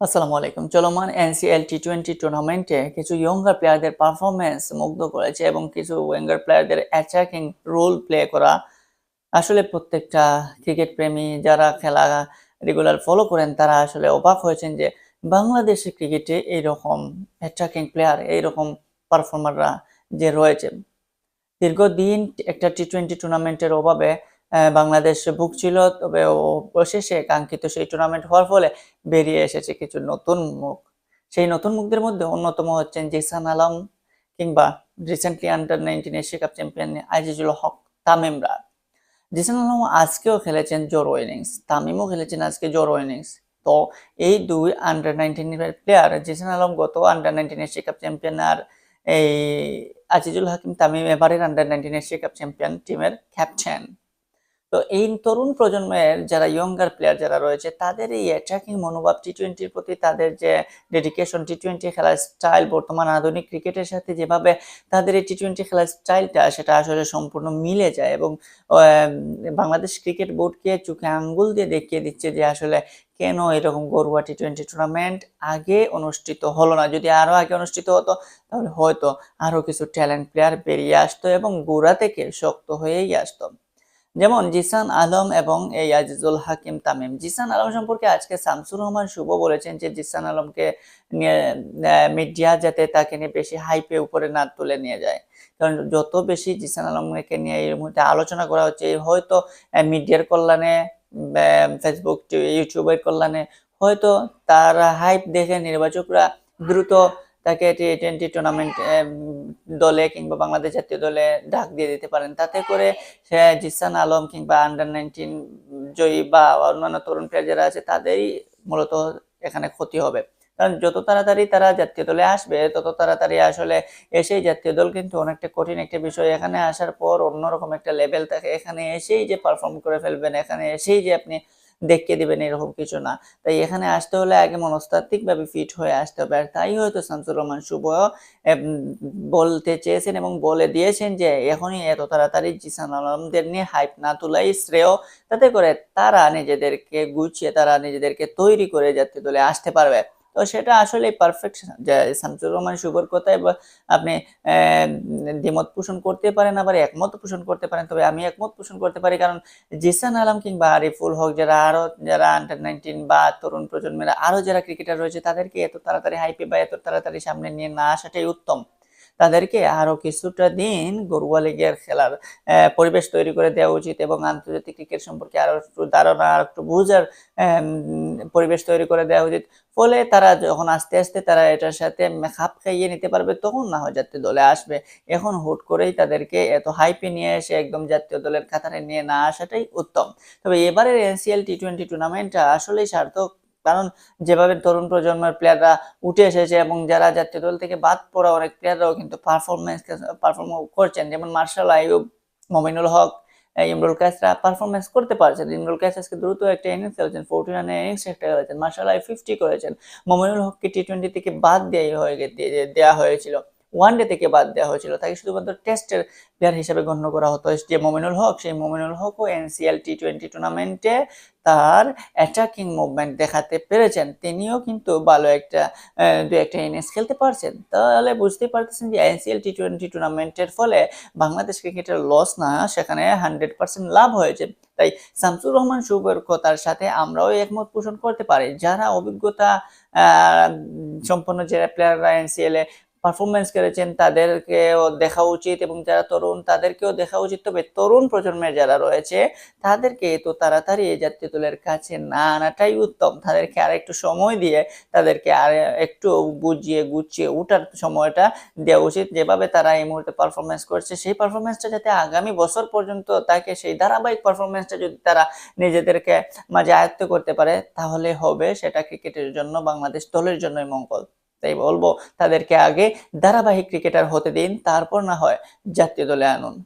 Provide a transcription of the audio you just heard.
আসসালামু আলাইকুম। চলমান এনসিএল টি টোয়েন্টি টুর্নামেন্টে কিছু ইয়ঙ্গার প্লেয়ারদের পারফরমেন্স মুগ্ধ করেছে এবং কিছু ওয়েঙ্গার প্লেয়ারদের অ্যাটাকিং রোল প্লে করা আসলে প্রত্যেকটা ক্রিকেট প্রেমী যারা খেলা রেগুলার ফলো করেন, তারা আসলে অবাক হয়েছেন যে বাংলাদেশের ক্রিকেটে এইরকম অ্যাটাকিং প্লেয়ার এইরকম পারফর্মাররা যে রয়েছে। দীর্ঘদিন একটা টি টোয়েন্টি টুর্নামেন্টের অভাবে বাংলাদেশ ভুগছিল তবে অবশেষে কাঙ্ক্ষিত সেই টুর্নামেন্ট হওয়ার ফলে বেরিয়ে এসেছে কিছু নতুন মুখ। সেই নতুন মুখদের মধ্যে অন্যতম হচ্ছেন জিসান আলম কিংবা recently under nineteen Asia cup champion Azizul Haque তামিমরা Jisan Alam আজকেও খেলেছেন জোরো ইনিংস তামিমও খেলেছেন আজকে জোরো ইনিংস তো এই দুই under nineteen player Jisan Alam গত under nineteen Asia cup champion আর এই আজিজুল হাকিম তামিম এবারের under nineteen Asia cup champion টিমের ক্যাপ্টেন তো এই তরুণ প্রজন্মের যারা ইয়ঙ্গার প্লেয়ার যারা রয়েছে, তাদের এই অ্যাটাকিং মনোভাব টি টোয়েন্টির প্রতি তাদের যে ডেডিকেশন টি টোয়েন্টি খেলার স্টাইল বর্তমান আধুনিক ক্রিকেটের সাথে যেভাবে তাদের এই টি টোয়েন্টি খেলার স্টাইলটা সেটা আসলে সম্পূর্ণ মিলে যায় এবং বাংলাদেশ ক্রিকেট বোর্ডকে চোখে আঙ্গুল দিয়ে দেখিয়ে দিচ্ছে যে আসলে কেন এরকম গরুয়া টি টোয়েন্টি টুর্নামেন্ট আগে অনুষ্ঠিত হলো না। যদি আরও আগে অনুষ্ঠিত হতো, তাহলে হয়তো আরও কিছু ট্যালেন্ট প্লেয়ার বেরিয়ে আসতো এবং গোড়া থেকে শক্ত হয়েই আসতো। যেমন জিসান আলম এবং এই আজিজুল হাকিম তামিম। জিসান আলম সম্পর্কে আজকে শামসুর রহমান শুভ বলেছেন যে জিসান আলমকে নিয়ে মিডিয়া যাতে তাকে নিয়ে বেশি হাইপে উপরে না তুলে নিয়ে যায়। কারণ যত বেশি জিসান আলমকে নিয়ে এই মুহূর্তে আলোচনা করা হচ্ছে, হয়তো মিডিয়ার কল্যাণে ফেসবুক ইউটিউবের কল্যাণে, হয়তো তার হাইপ দেখে নির্বাচকরা দ্রুত তাকে টি টোয়েন্টি টুর্নামেন্ট দলে কিংবা বাংলাদেশ জাতীয় দলে ডাক দিয়ে দিতে পারেন। তাতে করে সে জিসান আলম কিংবা আন্ডার নাইনটিন জয়ী বা অন্যান্য তরুণ প্লেয়ার যারা আছে, তাদেরই মূলত এখানে ক্ষতি হবে। কারণ যত তাড়াতাড়ি তারা জাতীয় দলে আসবে, তত তাড়াতাড়ি আসলে এসেই জাতীয় দল কিন্তু অনেকটা কঠিন একটা বিষয়। এখানে আসার পর অন্যরকম একটা লেভেল থাকে এখানে এসেই যে পারফর্ম করে ফেলবেন, এখানে এসেই যে আপনি দেখিয়ে দিবেন এরকম কিছু না। তাই এখানে আসতে হলে আগে মনস্তাত্ত্বিকভাবে ফিট হয়ে আসতে হবে। আর তাই হয়তো শামসুর রহমান শুভ বলতে চেয়েছেন এবং বলে দিয়েছেন যে এখনই এত তাড়াতাড়ি জিসান আলমদের নিয়ে হাইপ না তোলাই শ্রেয়, তাতে করে তারা নিজেদেরকে গুছিয়ে, তারা নিজেদেরকে তৈরি করে যাতে দলে আসতে পারবে। তো সেটা আসলে পারফেক্ট শামসুর রহমান শুভর কথায় আপনি দ্বিমত পোষণ করতে পারেন আবার একমত পোষণ করতে পারেন। তবে আমি একমত পোষণ করতে পারি কারণ জিসান আলম কিংবা আরিফুল হক যারা আরও যারা আন্ডার নাইনটিন বা তরুণ প্রজন্মের আরও যারা ক্রিকেটার রয়েছে তাদেরকে এত তাড়াতাড়ি হাইপে বা এত তাড়াতাড়ি সামনে নিয়ে না আসাটাই উত্তম। তাদেরকে আরও কিছুটা দিন গরুয়া লিগের খেলার পরিবেশ তৈরি করে দেওয়া উচিত এবং আন্তর্জাতিক ক্রিকেট সম্পর্কে আরও একটু ধারণা, আর একটু বুঝার পরিবেশ তৈরি করে দেওয়া উচিত। ফলে তারা যখন আস্তে আস্তে তারা এটার সাথে খাপ খাইয়ে নিতে পারবে, তখন না হয় জাতীয় দলে আসবে। এখন হুট করেই তাদেরকে এত হাইপে নিয়ে এসে একদম জাতীয় দলের কাতারে নিয়ে না আসাটাই উত্তম। তবে এবারের এনসিএল টি টোয়েন্টি টুর্নামেন্টটা আসলেই সার্থক কারণ যেভাবে তরুণ প্রজন্মের প্লেয়াররা উঠে এসেছে এবং যারা জাতীয় দল থেকে বাদ পড়া অনেক প্লেয়াররাও কিন্তু পারফরমেন্স পারফর্ম করছেন। যেমন মার্শাল আইব মমিনুল হক ইমরুল কাসরা পারফরমেন্স করতে পারছেন। ইমরুল কাস আজকে দ্রুত একটা ইনিংস খেলেছেন ফোরটি রানের ইনিংস একটা খেলেছেন, মার্শাল আই ফিফটি করেছেন। মমিনুল হককে টি টোয়েন্টি থেকে বাদ দেওয়া হয়ে দেওয়া হয়েছিল। ওয়ানডে থেকে বাদ দেওয়া হয়েছিল। তাকে শুধুমাত্র টেস্টের প্লেয়ার হিসেবে গণ্য করা হতো যে মমিনুল হক সেই মমিনুল হকও এনসিএল টি টোয়েন্টি টুর্নামেন্টে তার অ্যাটাকিং মুভমেন্ট দেখাতে পেরেছেন। তিনিও কিন্তু ভালো একটা দু একটা ইনিংস খেলতে পারছেন। তাহলে বুঝতেই পারতেছেন যে এনসিএল টি টোয়েন্টি টুর্নামেন্টের ফলে বাংলাদেশ ক্রিকেটের লস না, সেখানে হান্ড্রেড পার্সেন্ট লাভ হয়েছে। তাই শামসুর রহমান শুভর কথার সাথে আমরাও একমত পোষণ করতে পারি। যারা অভিজ্ঞতা সম্পন্ন যারা প্লেয়াররা এনসিএল এ পারফরমেন্স করেছেন, তাদেরকেও দেখা উচিত এবং যারা তরুণ, তাদেরকেও দেখা উচিত। তবে তরুণ প্রজন্মের যারা রয়েছে, তাদেরকে তো তাড়াতাড়ি এই জাতীয় দলের কাছে না আনাটাই উত্তম। তাদেরকে আর একটু সময় দিয়ে তাদেরকে আর একটু বুঝিয়ে গুছিয়ে উঠার সময়টা দেওয়া উচিত। যেভাবে তারা এই মুহূর্তে পারফরমেন্স করছে, সেই পারফরমেন্সটা যাতে আগামী বছর পর্যন্ত তাকে, সেই ধারাবাহিক পারফরমেন্সটা যদি তারা নিজেদেরকে মাঝে আয়ত্ত করতে পারে, তাহলে হবে সেটা ক্রিকেটের জন্য, বাংলাদেশ দলের জন্যই মঙ্গল। তাই বলব তাদেরকে আগে ধারাবাহিক ক্রিকেটার হতে দিন তারপর না হয় জাতীয় দলে আনুন।